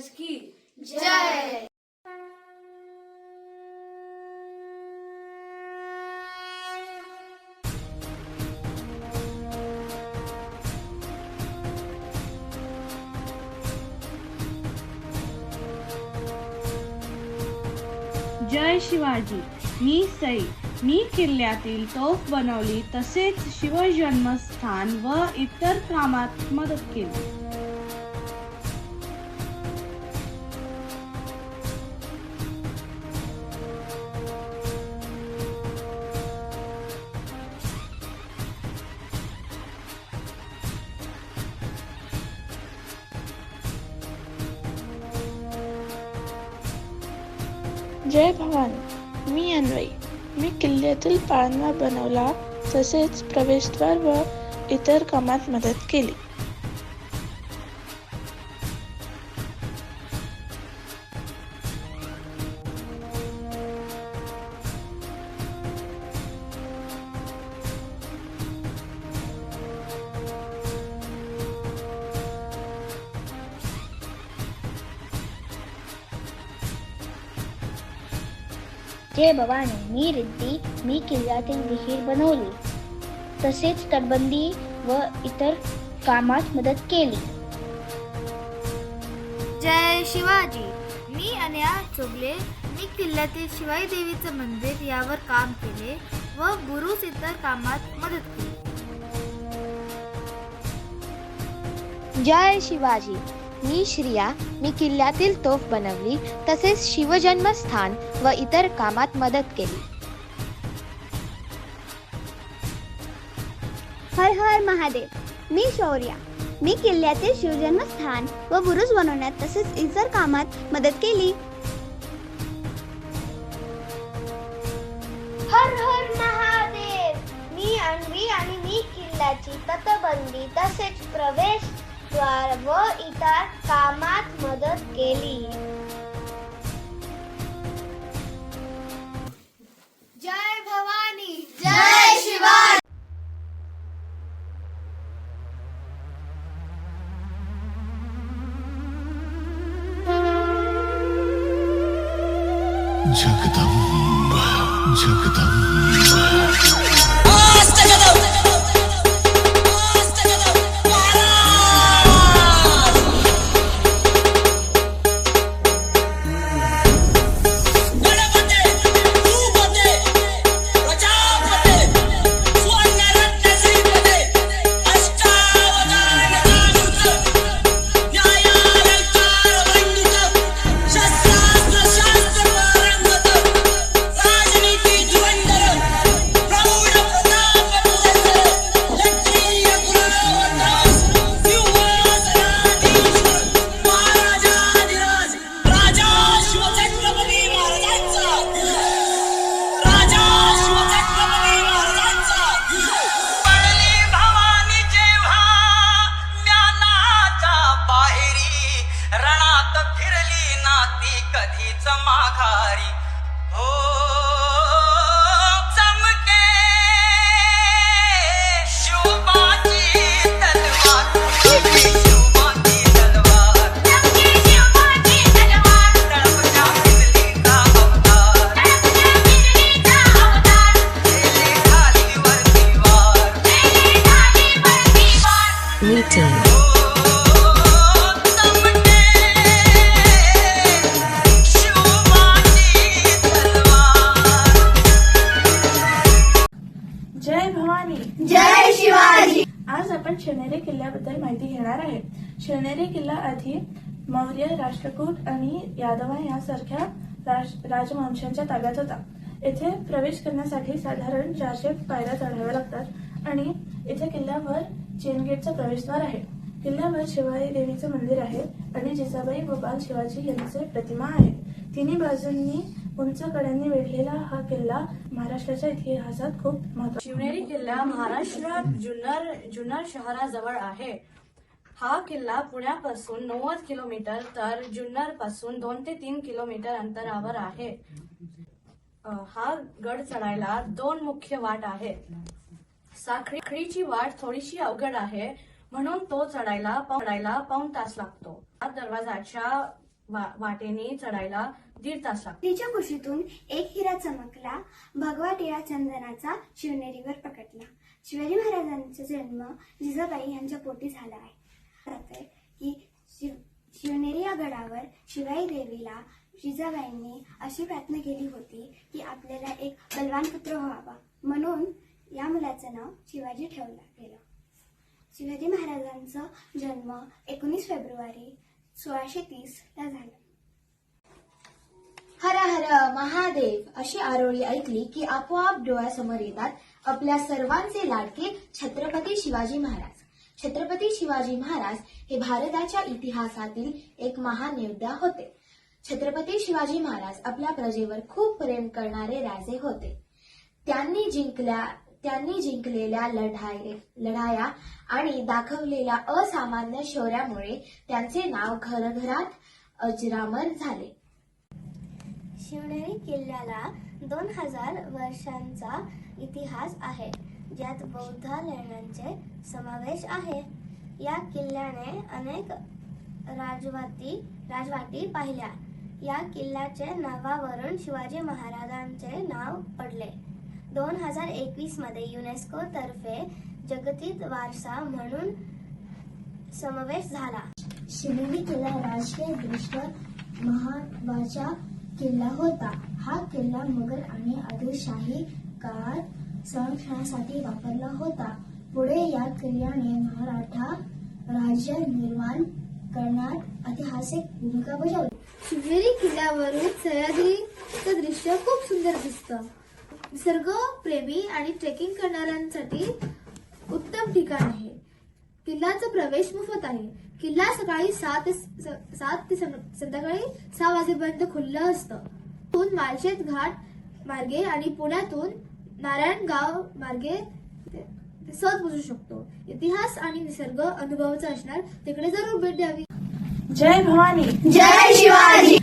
महाराज की जय। जय शिवाजी मी सई. मी किल्ल्यातील तोफ बनवली तसेच शिवजन्मस्थान व इतर कामात मदत केली. जय भवानी. मी अन्वयी. मी किल्ल्यातील पाळणा बनवला तसेच प्रवेशद्वार व इतर कामात मदत केली. जय भवानी मी रिद्धी मी किल्ल्यातील विहीर बनवली. तसेच तटबंदी व इतर कामात मदत केली. जय शिवाजी. मी अनया चोगले. मी किल्ल्यातील शिवाई देवीचं मंदिर यावर काम केले व बुरुस इतर कामात मदत केली. जय शिवाजी. मी श्रिया मी किल्ल्यातील तोफ बनवली तसेच शिवजन्मस्थान व इतर कामात मदत केली. हर हर महादेव मी शौर्या. मी किल्ल्यातील शिवजन्मस्थान व बुरुज बनवण्यात तसेच इतर कामात मदत केली. हर हर महादेव मी अन्वी आणि मी किल्ल्याची तटबंदी तसेच प्रवेशद्वार व इतर कामात मदत केली. जय भवानी. जय शिवा जगदंब जगदंब किल्ल्याबद्दल माहिती घेणार आहे. शिवनेरी किल्ला आधी मौर्य राष्ट्रकूट आणि यादवा यासारख्या राजवंशांच्या ताब्यात होता. येथे प्रवेश करण्यासाठी साधारण चारशे पायऱ्या चढाव्या लागतात आणि इथे किल्ल्यावर चेनगेटचं प्रवेशद्वार आहे. किल्ल्यावर शिवाई देवीचं मंदिर आहे आणि जिजाबाई व बाल शिवाजी यांचे प्रतिमा आहे. तिन्ही बाजूंनी उंच कड्यांनी वेढलेला हा किल्ला महाराष्ट्राच्या इतिहासात खूप महत्त्व शिवनेरी किल्ला महाराष्ट्रात जुन्नर जुन्नर शहराजवळ आहे. हा किल्ला पुण्यापासून नव्वद किलोमीटर तर जुन्नरपासून दोन ते तीन किलोमीटर अंतरावर आहे. हा गड चढायला दोन मुख्य वाट आहेत साखळीची वाट थोडीशी अवघड आहे म्हणून तो चढायला चढायला पाऊन तास लागतो. या दरवाजाच्या वा- वाटेने चढायला दीड तास तिच्या कुशीतून एक हिरा चमकला भगवा टिळा चंदनाचा शिवनेरीवर प्रकटला शिवाजी महाराजांचा जन्म जिजाबाई यांच्या पोटी झाला आहे. की शिव शिवनेरी या गडावर शिवाई देवीला जिजाबाईंनी अशी प्रार्थना केली होती की आपल्याला एक बलवान पुत्र व्हावा. म्हणून या मुलाचं नाव शिवाजी ठेवलं गेलं. शिवाजी महाराजांचा जन्म एकोणीस फेब्रुवारी सोळाशे तीसला झाला. हर हर महादेव अशी आरोळी ऐकली की आपोआप डोळ्यासमोर येतात आपल्या सर्वांचे लाडके छत्रपती शिवाजी महाराज. छत्रपती शिवाजी महाराज हे भारताच्या इतिहासातील एक महान योद्धा होते. छत्रपती शिवाजी महाराज आपल्या प्रजेवर खूप प्रेम करणारे राजे होते. त्यांनी जिंकल्या त्यांनी जिंकलेल्या लढाई लढाया आणि दाखवलेल्या असामान्य शौर्यामुळे त्यांचे नाव घरघरात अजरामर झाले. शिवनेरी किल्ल्याला दोन हजार वर्षांचा इतिहास आहे ज्यात बौद्ध लेण्यांचे समावेश आहे. या किल्ल्याने अनेक राजवाती राजवाटी पाहिल्या. या किल्ल्याचे नावावरून शिवाजी महाराजांचे नाव पडले. दोन हजार एकवीसमध्ये युनेस्को तर्फे जगतिक वारसा म्हणून समावेश झाला. शिवनेरी किल्ला राजकीय दृष्ट्या महत्त्वाचा किल्ला होता. हा किल्ला मुघल आणि आदिलशाही काळात संरक्षणासाठी वापरला होता. पुढे या किल्ल्याने मराठा राज्य निर्माण करण्यात ऐतिहासिक भूमिका बजावली. शिवनेरी किल्ल्यावरून सह्याद्रीचं दृश्य खूप सुंदर दिसतं. निसर्ग प्रेमी आणि ट्रेकिंग करणाऱ्यांसाठी उत्तम ठिकाण आहे. किल्ल्याचा प्रवेश मोफत आहे. किल्ला सकाळी सात सात ते संध्याकाळी सहा वाजेपर्यंत खुल्लं असतं. तिथून माळशेत घाट मार्गे आणि पुण्यातून नारायणगाव मार्गे सहज पोहोचू शकतो. इतिहास आणि निसर्ग अनुभवाचा असणार. तिकडे जरूर भेट द्यावी. जय भवानी. जय शिवाजी.